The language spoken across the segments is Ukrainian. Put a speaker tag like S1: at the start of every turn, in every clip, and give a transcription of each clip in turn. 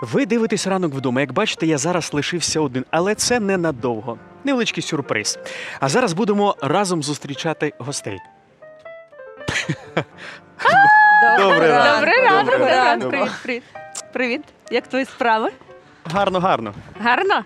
S1: Ви дивитесь ранок вдома. Як бачите, я зараз лишився один, але це ненадовго. Невеличкий сюрприз. А зараз будемо разом зустрічати гостей. Добрий ранок.
S2: Добрий ранок. Привіт, привіт. Привіт. Як твої справи?
S1: Гарно, гарно.
S2: Гарно?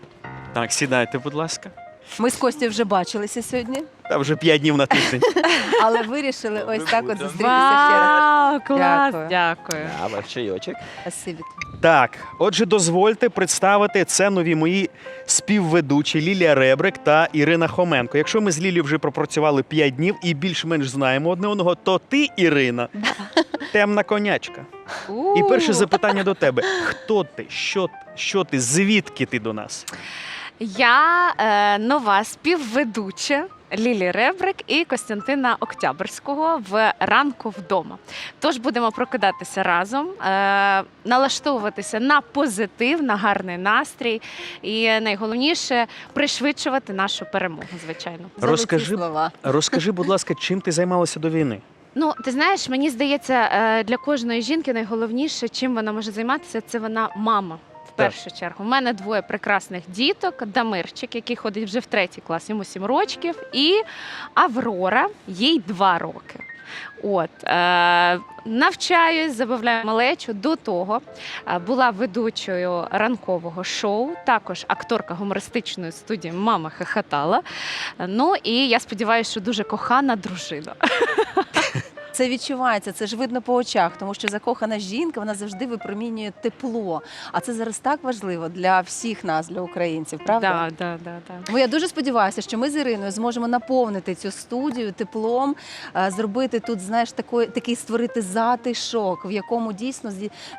S1: Так, сідайте, будь ласка.
S3: Ми з Костю вже бачилися сьогодні,
S1: Та вже п'ять днів на тиждень.
S3: але вирішили ось так от зустрітися ще раз.
S2: Вау, клас,
S3: Дякую.
S2: дякую.
S4: А, чайочок.
S3: Спасибі.
S1: Так, отже, дозвольте представити це нові мої співведучі Лілія Ребрик та Ірина Хоменко. Якщо ми з Лілією вже пропрацювали 5 днів і більш-менш знаємо одне одного, то ти, Ірина, темна конячка. І перше запитання до тебе: хто ти? Що, що ти? Звідки ти до нас?
S2: Я е, нова співведуча Лілі Ребрик і Костянтина Октябрського в ранку вдома. Тож будемо прокидатися разом, е, налаштовуватися на позитив, на гарний настрій, і найголовніше пришвидшувати нашу перемогу, звичайно.
S1: Розкажи-
S3: слова.
S1: Розкажи, будь ласка, чим ти займалася до війни?
S2: Ну, ти знаєш, мені здається, е, для кожної жінки найголовніше, чим вона може займатися, це вона мама. Першу чергу. У мене двоє прекрасних діток: Дамирчик, який ходить вже в третій клас, йому сім років, і Аврора, їй два роки. От е, навчаюсь, забавляю малечу. До того е, була ведучою ранкового шоу, також акторка гумористичної студії Мама хохотала. Ну і я сподіваюся, що дуже кохана дружина.
S3: Це відчувається, це ж видно по очах, тому що закохана жінка вона завжди випромінює тепло. А це зараз так важливо для всіх нас, для українців, правда?
S2: Да, да, да, да.
S3: Тому я дуже сподіваюся, що ми з Іриною зможемо наповнити цю студію теплом, е, зробити тут, знаєш, такий, такий створити затишок, в якому дійсно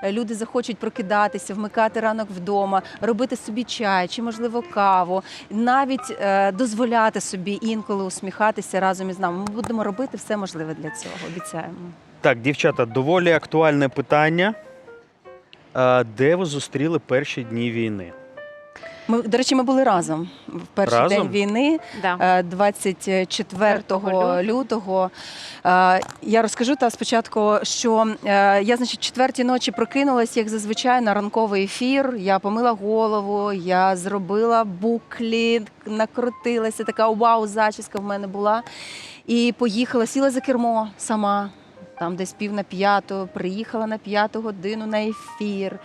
S3: е, люди захочуть прокидатися, вмикати ранок вдома, робити собі чай чи, можливо, каву, навіть е, дозволяти собі інколи усміхатися разом із нами. Ми будемо робити все можливе для цього. Обіцяємо.
S1: Так, дівчата, доволі актуальне питання. Де ви зустріли перші дні війни?
S3: Ми, до речі, ми були разом в перший
S1: Разом?
S3: день війни.
S2: Да.
S3: Е, 24
S2: лютого.
S3: лютого. Е, Я розкажу та спочатку, що е, я, значить, четвертій ночі прокинулась, як зазвичай, на ранковий ефір. Я помила голову, я зробила буклі, накрутилася, така вау, зачіска в мене була. І поїхала, сіла за кермо сама. Там десь пів на п'яту, приїхала на п'яту годину на ефір,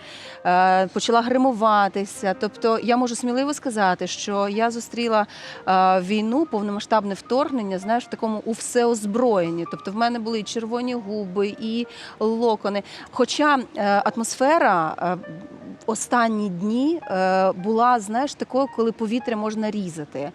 S3: е, почала гримуватися. Тобто я можу сміливо сказати, що я зустріла е, війну, повномасштабне вторгнення, знаєш, в такому у всеозброєнні. Тобто в мене були і червоні губи, і локони. Хоча е, атмосфера. Останні дні е, була, знаєш, такою, коли повітря можна різати.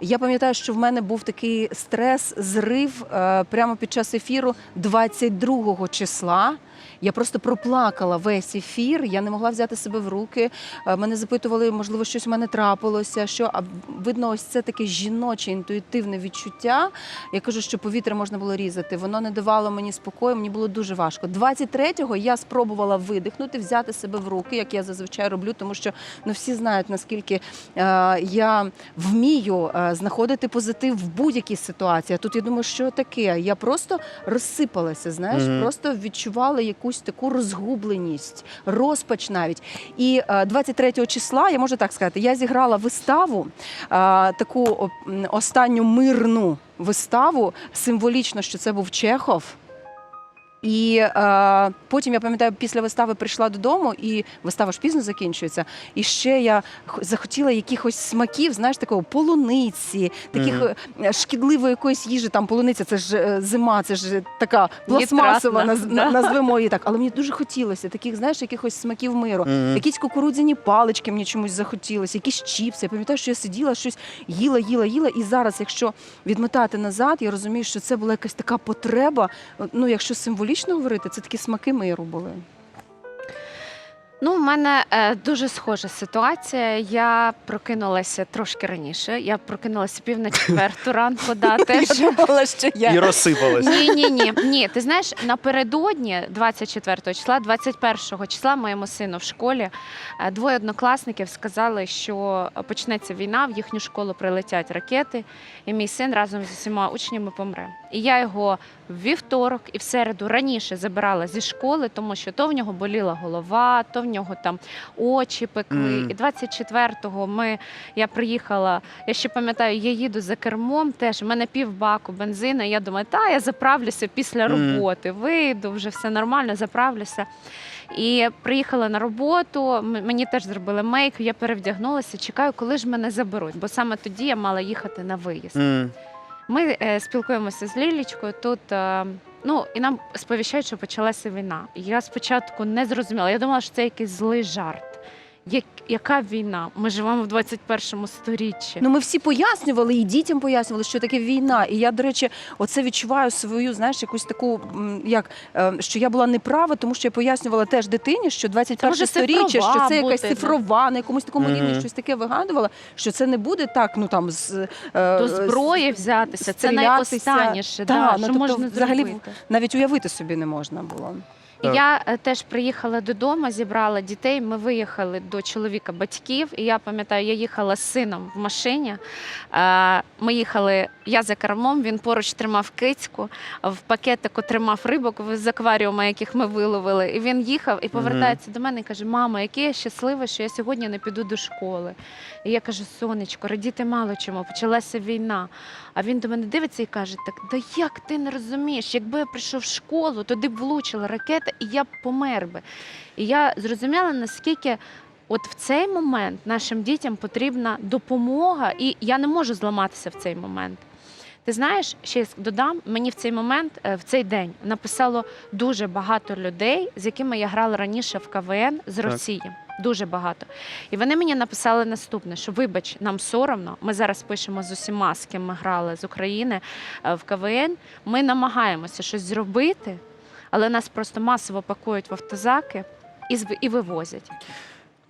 S3: Я пам'ятаю, що в мене був такий стрес, зрив е, прямо під час ефіру 22 числа. Я просто проплакала весь ефір. Я не могла взяти себе в руки. Е, Мене запитували, можливо, щось в мене трапилося. Що а видно, ось це таке жіноче інтуїтивне відчуття. Я кажу, що повітря можна було різати. Воно не давало мені спокою. Мені було дуже важко. 23-го я спробувала видихнути, взяти себе в руки, як я зазвичай роблю, тому що ну всі знають наскільки е, я вмію е, знаходити позитив в будь-якій ситуації. А тут я думаю, що таке? Я просто розсипалася. Знаєш,
S1: Мгм.
S3: просто відчувала якусь таку розгубленість, розпач навіть. І е, 23 числа, я можу так сказати, я зіграла виставу, е, таку останню мирну виставу. Символічно, що це був Чехов. І е, потім я пам'ятаю, після вистави прийшла додому, і вистава ж пізно закінчується. І ще я захотіла якихось смаків, знаєш, такого полуниці, таких
S1: Мгм.
S3: е, шкідливої якоїсь їжі. Там полуниця, це ж е, зима, це ж така пластмасова, наз,
S2: да.
S3: назвемо її так. Але мені дуже хотілося таких, знаєш, якихось смаків миру.
S1: Мгм.
S3: Якісь кукурудзяні палички мені чомусь захотілося, якісь чіпси. Я пам'ятаю, що я сиділа, щось їла, їла, їла. І зараз, якщо відмотати назад, я розумію, що це була якась така потреба. Ну, якщо символічно говорити, це такі смаки миру були.
S2: Ну, у мене е, дуже схожа ситуація. Я прокинулася трошки раніше. Я прокинулася пів на четверту ранку. Да, теж.
S3: Я думала, що я
S1: І розсипалась.
S2: Ні, ні, ні. Ні, ти знаєш, напередодні 24 числа, 21 числа моєму сину в школі е, двоє однокласників сказали, що почнеться війна, в їхню школу прилетять ракети, і мій син разом зі всіма учнями помре. І я його в вівторок і в середу раніше забирала зі школи, тому що то в нього боліла голова, то в нього там очі пекли.
S1: Мгм.
S2: І 24-го ми я приїхала. Я ще пам'ятаю, я їду за кермом. Теж в мене півбаку бензину. і Я думаю, та я заправлюся після роботи. Вийду, вже все нормально, заправлюся. І приїхала на роботу. Мені теж зробили мейк. Я перевдягнулася. Чекаю, коли ж мене заберуть, бо саме тоді я мала їхати на виїзд.
S1: М.
S2: Ми е, спілкуємося з Лілічкою тут. Е, ну і нам сповіщають, що почалася війна. Я спочатку не зрозуміла. Я думала, що це якийсь злий жарт. Як, яка війна? Ми живемо в 21 сторіччі.
S3: Ну, ми всі пояснювали, і дітям пояснювали, що таке війна. І я, до речі, оце відчуваю свою, знаєш, якусь таку, як е, що я була неправа, тому що я пояснювала теж дитині, що 21
S2: може
S3: сторіччя, що це якась
S2: бути,
S3: цифрова, на якомусь такому
S1: Мгм.
S3: рівні щось таке вигадувала, що це не буде так, ну там з е,
S2: До зброї взятися. Це найостанніше,
S3: Та,
S2: да,
S3: ну,
S2: що
S3: тобто,
S2: можна
S3: взагалі,
S2: зробити.
S3: навіть уявити собі не можна було.
S1: Так.
S2: Я е, теж приїхала додому, зібрала дітей. Ми виїхали до чоловіка батьків. І я пам'ятаю, я їхала з сином в машині. Е, Ми їхали, я за кермом, він поруч тримав кицьку, в пакетику тримав рибок з акваріума, яких ми виловили. І він їхав і повертається до мене і каже: Мама, який я щаслива, що я сьогодні не піду до школи. І я кажу: сонечко, радіти мало чому, почалася війна. А він до мене дивиться і каже: Так, да як ти не розумієш? Якби я прийшов в школу, туди б влучила ракета, і я б помер би. І я зрозуміла, наскільки. От в цей момент нашим дітям потрібна допомога, і я не можу зламатися в цей момент. Ти знаєш, ще додам, мені в цей момент, е, в цей день написало дуже багато людей, з якими я грала раніше в КВН з Росії. Дуже багато. І вони мені написали наступне: що вибач, нам соромно. Ми зараз пишемо з усіма, з ким ми грали з України е, в КВН. Ми намагаємося щось зробити, але нас просто масово пакують в автозаки і, і вивозять.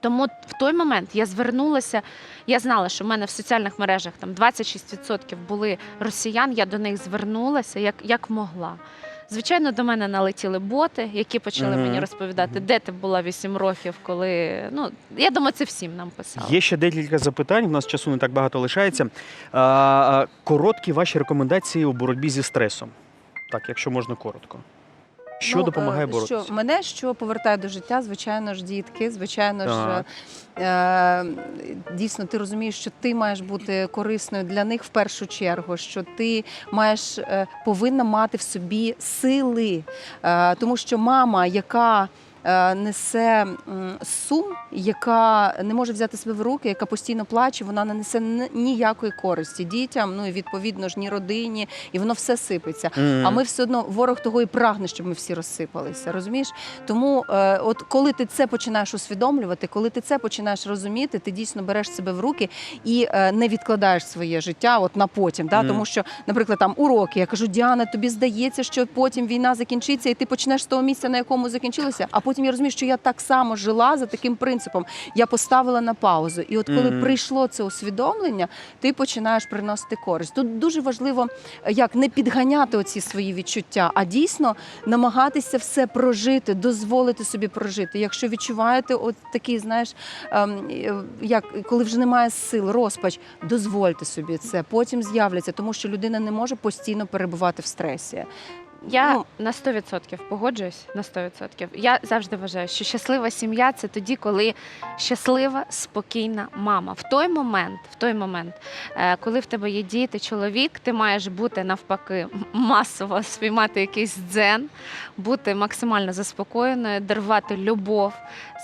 S2: Тому в той момент я звернулася. Я знала, що в мене в соціальних мережах там 26% були росіян. Я до них звернулася як, як могла. Звичайно, до мене налетіли боти, які почали
S1: Мгм.
S2: мені розповідати, де ти була 8 років, коли ну я думаю, це всім нам писали.
S1: Є ще декілька запитань. У нас часу не так багато лишається. Короткі ваші рекомендації у боротьбі зі стресом. Так, якщо можна коротко. Що
S3: Ну,
S1: допомагає боротися?
S3: Що, мене що повертає до життя, звичайно ж, дітки, звичайно
S1: Так.
S3: ж. Е, дійсно, ти розумієш, що ти маєш бути корисною для них в першу чергу, що ти маєш е, повинна мати в собі сили, е, тому що мама, яка Несе сум, яка не може взяти себе в руки, яка постійно плаче, вона не несе ніякої користі дітям, ну і відповідно ж ні родині, і воно все сипеться.
S1: Мгм.
S3: А ми все одно ворог того і прагне, щоб ми всі розсипалися. Розумієш? Тому, е, от коли ти це починаєш усвідомлювати, коли ти це починаєш розуміти, ти дійсно береш себе в руки і е, не відкладаєш своє життя от на потім. Да?
S1: Мгм.
S3: Тому що, наприклад, там уроки, я кажу, Діана, тобі здається, що потім війна закінчиться, і ти почнеш з того місця, на якому закінчилося. А потім я розумію, що я так само жила за таким принципом. Я поставила на паузу. І от коли
S1: Мгм.
S3: прийшло це усвідомлення, ти починаєш приносити користь. Тут дуже важливо е, як не підганяти оці свої відчуття, а дійсно намагатися все прожити, дозволити собі прожити. Якщо відчуваєте от такий, знаєш, ем, е, як коли вже немає сил, розпач, дозвольте собі це. Потім з'являться, тому що людина не може постійно перебувати в стресі.
S2: Я
S3: Ну,
S2: на 100% погоджуюсь на 100%. Я завжди вважаю, що щаслива сім'я це тоді, коли щаслива, спокійна мама. В той момент, в той момент, е, коли в тебе є діти, чоловік, ти маєш бути навпаки масово спіймати якийсь дзен, бути максимально заспокоєною, дарувати любов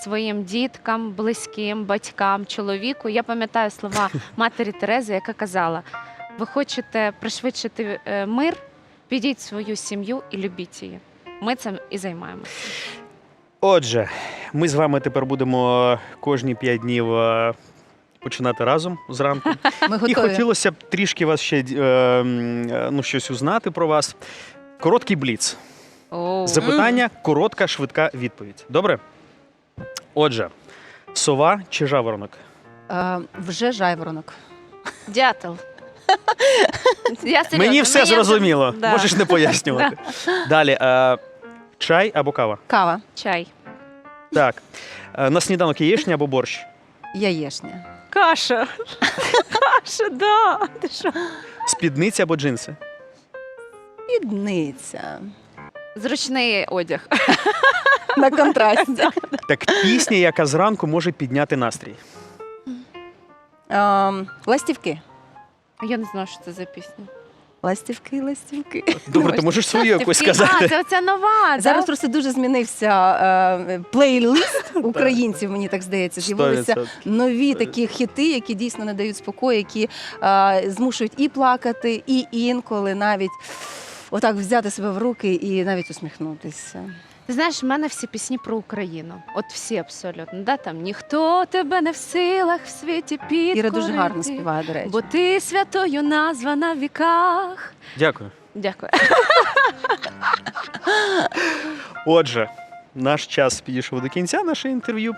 S2: своїм діткам, близьким, батькам, чоловіку. Я пам'ятаю слова матері Терези, яка казала: ви хочете пришвидшити е, мир. Підіть свою сім'ю і любіть її. Ми цим і займаємося.
S1: Отже, ми з вами тепер будемо кожні п'ять днів е, починати разом зранку.
S3: ми
S1: І
S3: готові.
S1: хотілося б трішки вас ще е, м, е, ну, щось узнати про вас. Короткий бліц. Запитання, коротка, швидка відповідь. Добре? Отже, сова чи жаворонок?
S3: Е, вже жайворонок.
S2: Дятел. Я серйозно,
S1: Мені все
S2: мені
S1: зрозуміло.
S2: Да.
S1: Можеш не пояснювати. Далі. Е, чай або кава?
S3: Кава,
S2: Чай.
S1: Так. Е, на сніданок яєчня або борщ?
S3: яєшня. спідниця або джинси? підниця.
S2: Зручний одяг.
S3: на контрасті.
S1: Так пісня, яка зранку може підняти настрій.
S3: Ем, Ластівки.
S2: Я не знаю, що це за пісня.
S3: Ластівки, ластівки.
S1: Добре, ти можеш свою якусь
S2: Такий-
S1: сказати.
S2: А, це оця нова.
S3: Зараз
S2: да?
S3: просто дуже змінився е, плейлист українців, мені так здається. З'явилися
S1: 100%.
S3: нові такі хіти, які дійсно не дають спокою, які е, змушують і плакати, і інколи навіть отак взяти себе в руки і навіть усміхнутися.
S2: Ти знаєш, в мене всі пісні про Україну. От всі абсолютно. Да, там ніхто тебе не в силах в світі підкорити.
S3: Іра дуже гарно співає, до речі.
S2: Бо ти святою названа в віках.
S1: Дякую.
S2: Дякую.
S1: Отже, наш час підійшов до кінця наше інтерв'ю.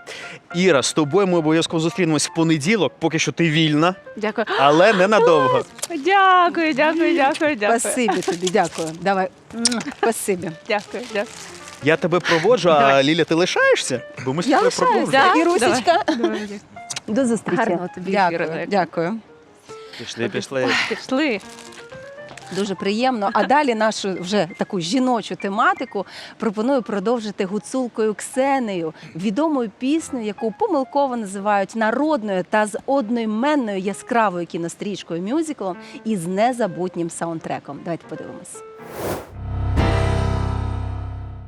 S1: Іра, з тобою ми обов'язково зустрінемось в понеділок, поки що ти вільна,
S2: Дякую.
S1: але ненадовго.
S2: Дякую, дякую, дякую, дякую.
S3: Спасибі тобі, дякую. Давай. Спасибі.
S2: Дякую, дякую.
S1: Я тебе проводжу, а Ліля, ти лишаєшся? Бо ми з
S3: Я
S1: тобою
S3: лишаюсь.
S1: продовжуємо.
S2: Да?
S3: Ірусечка. До зустрічі.
S2: Гарного тобі
S3: Дякую.
S2: Ірина.
S3: Дякую.
S1: Пішли, пішли.
S2: Пішли.
S3: Дуже приємно. А далі нашу вже таку жіночу тематику пропоную продовжити гуцулкою Ксенею, відомою піснею, яку помилково називають народною та з одноіменною яскравою кінострічкою мюзиклом і з незабутнім саундтреком. Давайте подивимось.